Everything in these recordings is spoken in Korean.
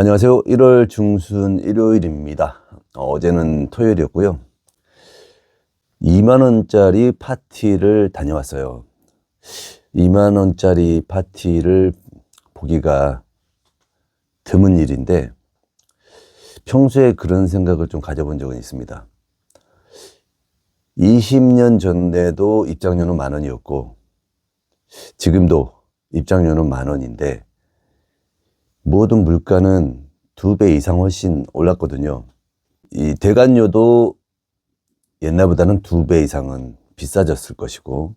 안녕하세요. 1월 중순 일요일입니다. 어, 제는 토요일이었고요. 2만원짜리 파티를 다녀왔어요. 2만원짜리 파티를 보기가 드문 일인데, 평소에 그런 생각을 좀 가져본 적은 있습니다. 20년 전에도 입장료는 만 원이었고, 지금도 입장료는 만 원인데, 모든 물가는 두 배 이상 훨씬 올랐거든요. 이 대관료도 옛날보다는 두 배 이상은 비싸졌을 것이고,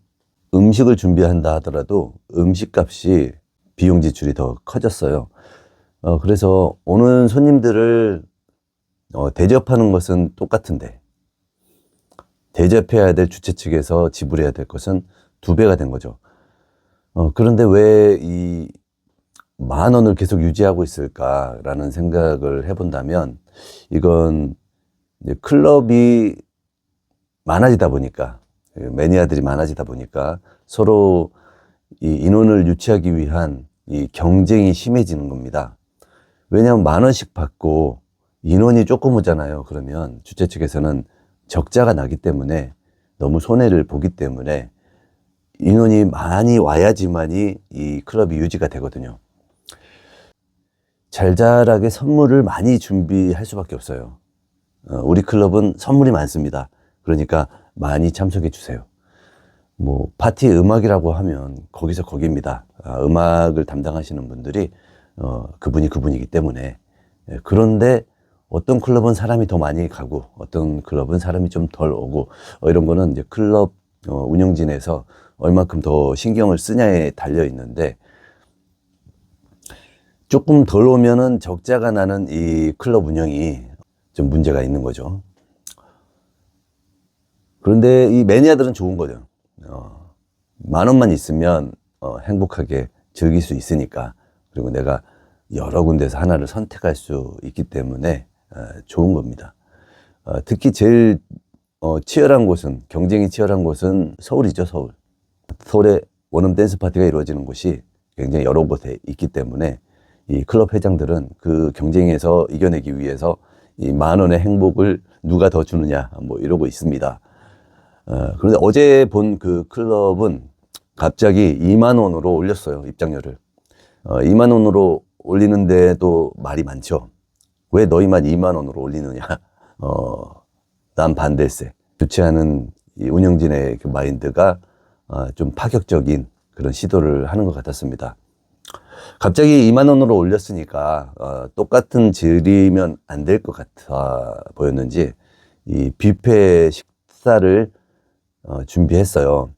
음식을 준비한다 하더라도 음식 값이 비용 지출이 더 커졌어요. 어, 그래서 오는 손님들을 어, 대접하는 것은 똑같은데, 대접해야 될 주최 측에서 지불해야 될 것은 두 배가 된 거죠. 어, 그런데 왜 이 만 원을 계속 유지하고 있을까라는 생각을 해본다면 이건 클럽이 많아지다 보니까 매니아들이 많아지다 보니까 서로 이 인원을 유치하기 위한 이 경쟁이 심해지는 겁니다. 왜냐하면 만 원씩 받고 인원이 조금 오잖아요. 그러면 주최 측에서는 적자가 나기 때문에 너무 손해를 보기 때문에 인원이 많이 와야지만이 이 클럽이 유지가 되거든요. 잘잘하게 선물을 많이 준비할 수밖에 없어요. 어, 우리 클럽은 선물이 많습니다. 그러니까 많이 참석해 주세요. 뭐 파티 음악이라고 하면 거기서 거기입니다. 아, 음악을 담당하시는 분들이 어, 그분이 그분이기 때문에 예, 그런데 어떤 클럽은 사람이 더 많이 가고 어떤 클럽은 사람이 좀 덜 오고 어, 이런 거는 이제 클럽 어, 운영진에서 얼마큼 더 신경을 쓰냐에 달려 있는데 조금 덜 오면은 적자가 나는 이 클럽 운영이 좀 문제가 있는 거죠. 그런데 이 매니아들은 좋은 거죠. 어, 만 원만 있으면 어, 행복하게 즐길 수 있으니까 그리고 내가 여러 군데서 하나를 선택할 수 있기 때문에 어, 좋은 겁니다. 어, 특히 제일 어, 치열한 곳은 경쟁이 치열한 곳은 서울이죠 서울. 서울에 원음 댄스 파티가 이루어지는 곳이 굉장히 여러 곳에 있기 때문에 이 클럽 회장들은 그 경쟁에서 이겨내기 위해서 이 만 원의 행복을 누가 더 주느냐 뭐 이러고 있습니다. 어, 그런데 어제 본 그 클럽은 갑자기 2만 원으로 올렸어요 입장료를. 어, 2만 원으로 올리는데도 말이 많죠. 왜 너희만 2만 원으로 올리느냐? 어, 난 반대세. 주최하는 이 운영진의 그 마인드가 어, 좀 파격적인 그런 시도를 하는 것 같았습니다. 갑자기 2만 원으로 올렸으니까 어, 똑같은 질이면 안 될 것 같아 보였는지 이 뷔페 식사를 어, 준비했어요.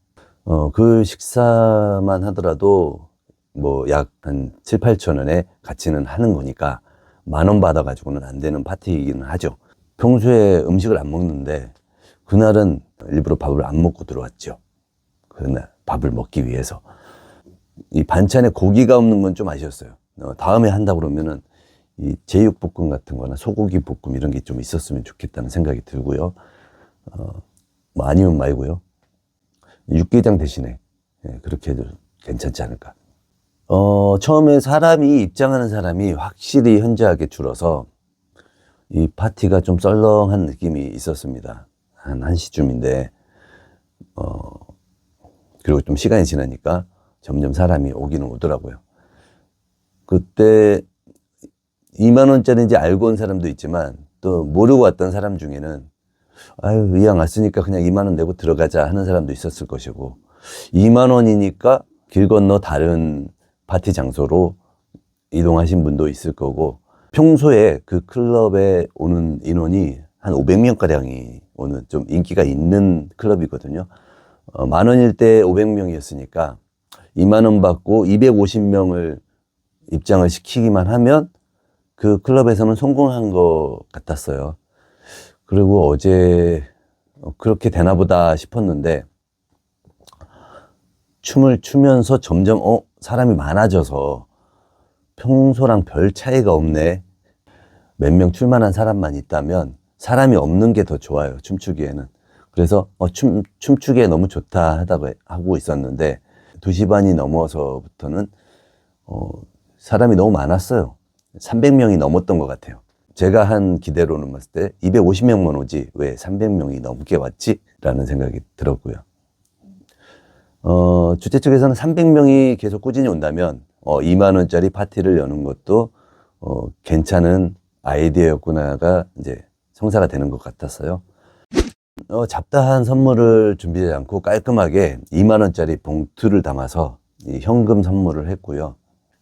어, 그 식사만 하더라도 뭐 약 한 7, 8천 원의 가치는 하는 거니까 만 원 받아가지고는 안 되는 파티이기는 하죠. 평소에 음식을 안 먹는데 그날은 일부러 밥을 안 먹고 들어왔죠. 그날 밥을 먹기 위해서. 이 반찬에 고기가 없는 건 좀 아쉬웠어요. 어, 다음에 한다 그러면은 이 제육볶음 같은 거나 소고기 볶음 이런 게 좀 있었으면 좋겠다는 생각이 들고요. 어, 뭐 아니면 말고요. 육개장 대신에 예, 그렇게 해도 괜찮지 않을까. 어, 처음에 사람이 입장하는 사람이 확실히 현저하게 줄어서 이 파티가 좀 썰렁한 느낌이 있었습니다. 한 1시쯤인데, 어, 그리고 좀 시간이 지나니까 점점 사람이 오기는 오더라고요. 그때 2만 원짜리인지 알고 온 사람도 있지만 또 모르고 왔던 사람 중에는 아유, 이왕 왔으니까 그냥 2만 원 내고 들어가자 하는 사람도 있었을 것이고 2만 원이니까 길 건너 다른 파티 장소로 이동하신 분도 있을 거고 평소에 그 클럽에 오는 인원이 한 500명 가량이 오는 좀 인기가 있는 클럽이거든요. 어, 만 원일 때 500명이었으니까 2만 원 받고 250명을 입장을 시키기만 하면 그 클럽에서는 성공한 것 같았어요. 그리고 어제 어, 그렇게 되나 보다 싶었는데 춤을 추면서 점점 어 사람이 많아져서 평소랑 별 차이가 없네. 몇 명 출만한 사람만 있다면 사람이 없는 게 더 좋아요. 춤추기에는. 그래서 어, 춤 춤추기에 너무 좋다 하다고 하고 있었는데 2시 반이 넘어서부터는 어, 사람이 너무 많았어요. 300명이 넘었던 것 같아요. 제가 한 기대로는 봤을 때 250명만 오지 왜 300명이 넘게 왔지? 라는 생각이 들었고요. 어, 주최 측에서는 300명이 계속 꾸준히 온다면 어, 2만 원짜리 파티를 여는 것도 어, 괜찮은 아이디어였구나가 이제 성사가 되는 것 같았어요. 어, 잡다한 선물을 준비하지 않고 깔끔하게 2만 원짜리 봉투를 담아서 이 현금 선물을 했고요.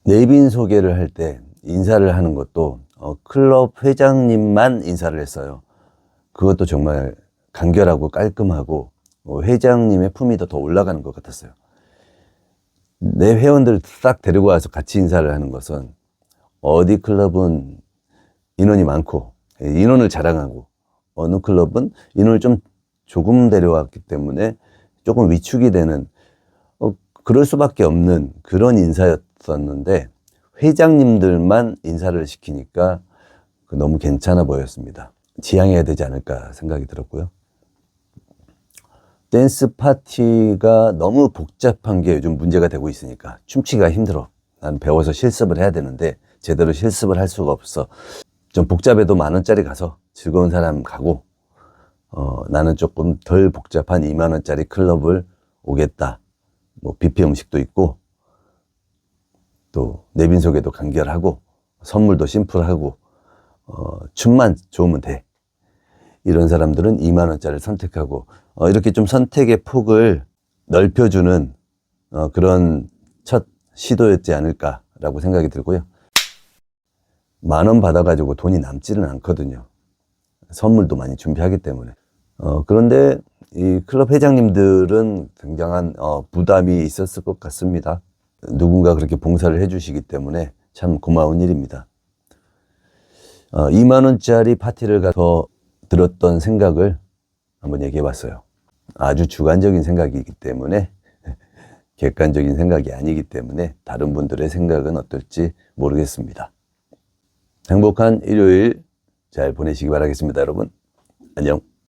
내빈 소개를 할 때 인사를 하는 것도 어, 클럽 회장님만 인사를 했어요. 그것도 정말 간결하고 깔끔하고 어, 회장님의 품이 더, 더 올라가는 것 같았어요. 내 회원들 싹 데리고 와서 같이 인사를 하는 것은 어디 클럽은 인원이 많고 예, 인원을 자랑하고 어느 클럽은 인원을 좀 조금 데려왔기 때문에 조금 위축이 되는 어, 그럴 수밖에 없는 그런 인사였었는데 회장님들만 인사를 시키니까 그 너무 괜찮아 보였습니다. 지향해야 되지 않을까 생각이 들었고요. 댄스 파티가 너무 복잡한 게 요즘 문제가 되고 있으니까 춤추기가 힘들어. 난 배워서 실습을 해야 되는데 제대로 실습을 할 수가 없어. 좀 복잡해도 만 원짜리 가서 즐거운 사람 가고 어, 나는 조금 덜 복잡한 2만 원짜리 클럽을 오겠다. 뭐 뷔페 음식도 있고 또 내빈 소개도 간결하고 선물도 심플하고 어, 춤만 좋으면 돼. 이런 사람들은 2만 원짜리를 선택하고 어, 이렇게 좀 선택의 폭을 넓혀주는 어, 그런 첫 시도였지 않을까라고 생각이 들고요. 만 원 받아가지고 돈이 남지는 않거든요. 선물도 많이 준비하기 때문에. 어, 그런데 이 클럽 회장님들은 굉장한 어, 부담이 있었을 것 같습니다. 누군가 그렇게 봉사를 해주시기 때문에 참 고마운 일입니다. 어, 2만 원짜리 파티를 가서 들었던 생각을 한번 얘기해 봤어요. 아주 주관적인 생각이기 때문에 객관적인 생각이 아니기 때문에 다른 분들의 생각은 어떨지 모르겠습니다. 행복한 일요일 잘 보내시기 바라겠습니다, 여러분. 안녕.